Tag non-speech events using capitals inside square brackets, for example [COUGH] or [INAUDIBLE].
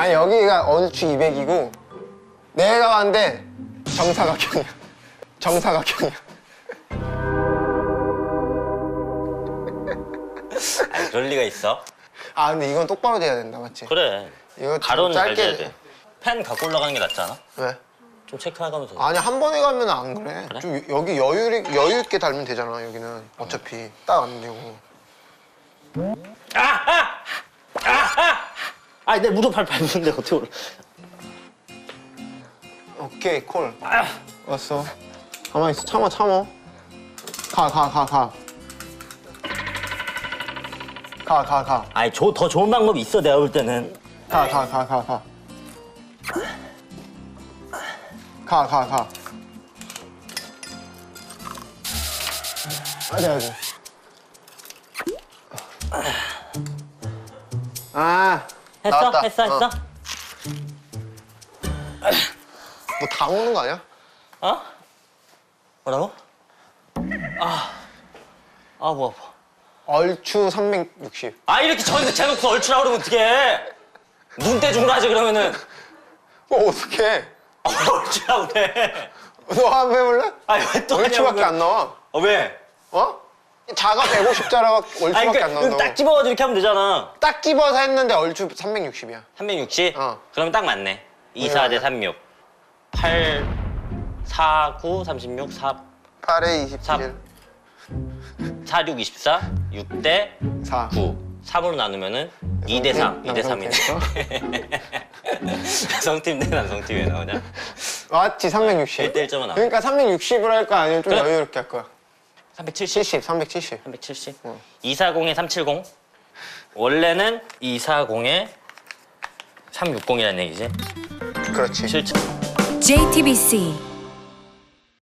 아니 여기가 얼추 200이고 내가 봤는데 정사각형이야. 정사각형이야. [LAUGHS] 아니, 그럴 리가 있어? 아 근데 이건 똑바로 돼야 된다 맞지? 그래. 이거 좀 가로는 잘 짧게 돼야 돼. 펜 갖고 올라가는 게 낫지 않아? 왜? 좀 체크해가면서. 아니 한 번에 가면 안 그래. 좀 여기 여유 여유 있게 달면 되잖아 여기는 어차피 딱 안 되고. 아 니 내 무릎 발 밟는데 어떻게 올라? 오케이 콜. 왔어. 가만히 있어. 참아 참아. 가 가 가 가. 가 가 가. 아니 조, 더 좋은 방법이 있어 내가 볼 때는. 가 가 가 가 가. 가 가 가. 아니 아니. 아. 했어? 나왔다. 했어? 했어? 어. 뭐다 오는 거 아니야? 어? 뭐라고? 아, 아, 뭐 아파. 얼추 360. 아, 이렇게 저기서 재놓고 얼추라 그러면 어떡해. 눈대 중으로 하지, 그러면은. 어, 어떡해. 얼추라고 그래. 너 한번 해볼래? 아니, 왜또 얼추밖에 안 나와. 어, 왜? 어? 자가 150자라가 얼추밖에 아니, 안 그러니까 나온다고. 딱 집어가지고 이렇게 하면 되잖아. 딱 집어서 했는데 얼추 360이야. 360? 어. 그러면 딱 맞네. 2, 4 대 36. 8, 4, 9, 36, 4, 8에 27. 4, 6, 24, 6대 4. 9. 3으로 나누면 은 2대 3, 2 [LAUGHS] 대 3이네. 여성팀 대 남성팀에 나오냐? 맞지, 360. 1대 1점은 나와. 그러니까 360으로 할까 아니면 좀 그래. 여유롭게 할 거야? 370? 70, 370. 370? 어. 240에 370? 원래는 240에 360이라는 얘기지? 그렇지. 실제 JTBC